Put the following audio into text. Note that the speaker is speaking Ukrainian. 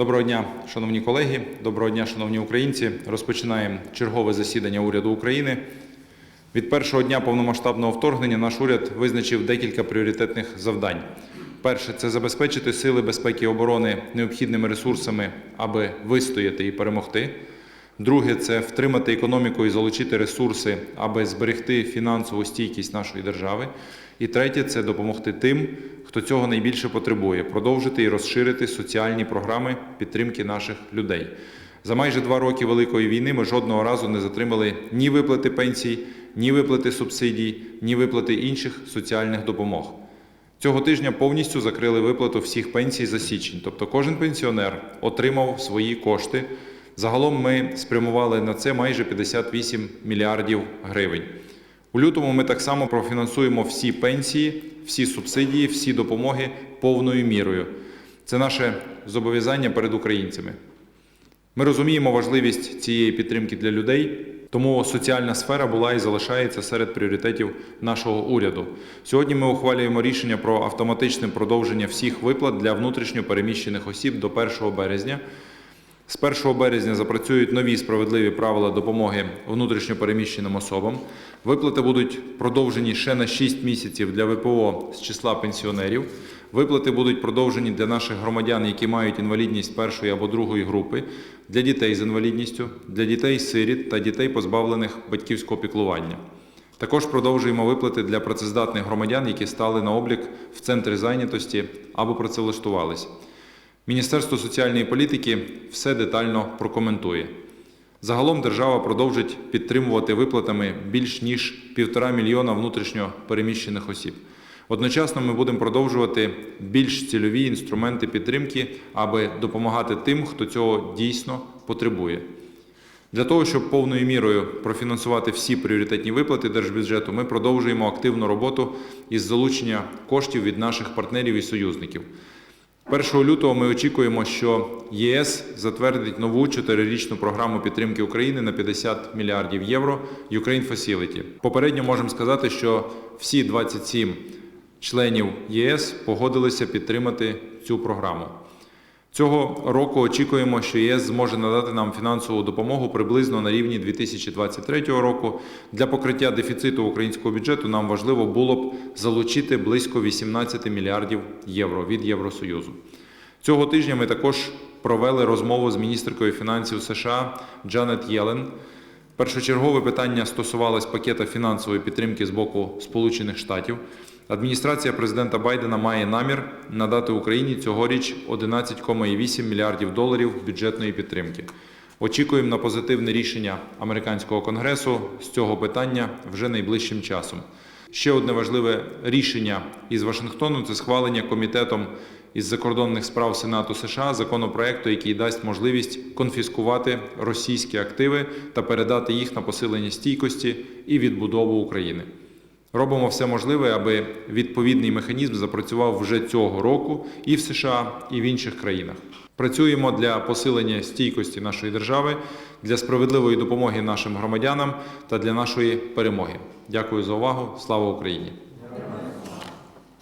Доброго дня, шановні колеги, доброго дня, шановні українці. Розпочинаємо чергове засідання уряду України. Від першого дня повномасштабного вторгнення наш уряд визначив декілька пріоритетних завдань. Перше це забезпечити сили безпеки і оборони необхідними ресурсами, аби вистояти і перемогти. Друге це втримати економіку і залучити ресурси, аби зберегти фінансову стійкість нашої держави. І третє це допомогти тим, хто цього найбільше потребує, продовжити і розширити соціальні програми підтримки наших людей. За майже два роки Великої війни ми жодного разу не затримали ні виплати пенсій, ні виплати субсидій, ні виплати інших соціальних допомог. Цього тижня повністю закрили виплату всіх пенсій за січень, тобто кожен пенсіонер отримав свої кошти. Загалом ми спрямували на це майже 58 мільярдів гривень. У лютому ми так само профінансуємо всі пенсії, всі субсидії, всі допомоги повною мірою. Це наше зобов'язання перед українцями. Ми розуміємо важливість цієї підтримки для людей, тому соціальна сфера була і залишається серед пріоритетів нашого уряду. Сьогодні ми ухвалюємо рішення про автоматичне продовження всіх виплат для внутрішньо переміщених осіб до 1 березня. З 1 березня запрацюють нові справедливі правила допомоги внутрішньо переміщеним особам. Виплати будуть продовжені ще на 6 місяців для ВПО з числа пенсіонерів. Виплати будуть продовжені для наших громадян, які мають інвалідність першої або другої групи, для дітей з інвалідністю, для дітей-сиріт та дітей, позбавлених батьківського піклування. Також продовжуємо виплати для працездатних громадян, які стали на облік в центрі зайнятості або працевлаштувались. Міністерство соціальної політики все детально прокоментує. Загалом держава продовжить підтримувати виплатами більш ніж півтора мільйона внутрішньо переміщених осіб. Одночасно ми будемо продовжувати більш цільові інструменти підтримки, аби допомагати тим, хто цього дійсно потребує. Для того, щоб повною мірою профінансувати всі пріоритетні виплати держбюджету, ми продовжуємо активну роботу із залучення коштів від наших партнерів і союзників. 1 лютого ми очікуємо, що ЄС затвердить нову чотирирічну програму підтримки України на 50 мільярдів євро Ukraine Facility. Попередньо можемо сказати, що всі 27 членів ЄС погодилися підтримати цю програму. Цього року очікуємо, що ЄС зможе надати нам фінансову допомогу приблизно на рівні 2023 року. Для покриття дефіциту українського бюджету нам важливо було б залучити близько 18 мільярдів євро від Євросоюзу. Цього тижня ми також провели розмову з міністркою фінансів США Джанет Єлен. Першочергове питання стосувалось пакета фінансової підтримки з боку Сполучених Штатів. Адміністрація президента Байдена має намір надати Україні цьогоріч 11,8 мільярдів доларів бюджетної підтримки. Очікуємо на позитивне рішення американського конгресу з цього питання вже найближчим часом. Ще одне важливе рішення із Вашингтону це схвалення комітетом із закордонних справ Сенату США законопроекту, який дасть можливість конфіскувати російські активи та передати їх на посилення стійкості і відбудову України. Робимо все можливе, аби відповідний механізм запрацював вже цього року і в США, і в інших країнах. Працюємо для посилення стійкості нашої держави, для справедливої допомоги нашим громадянам та для нашої перемоги. Дякую за увагу. Слава Україні!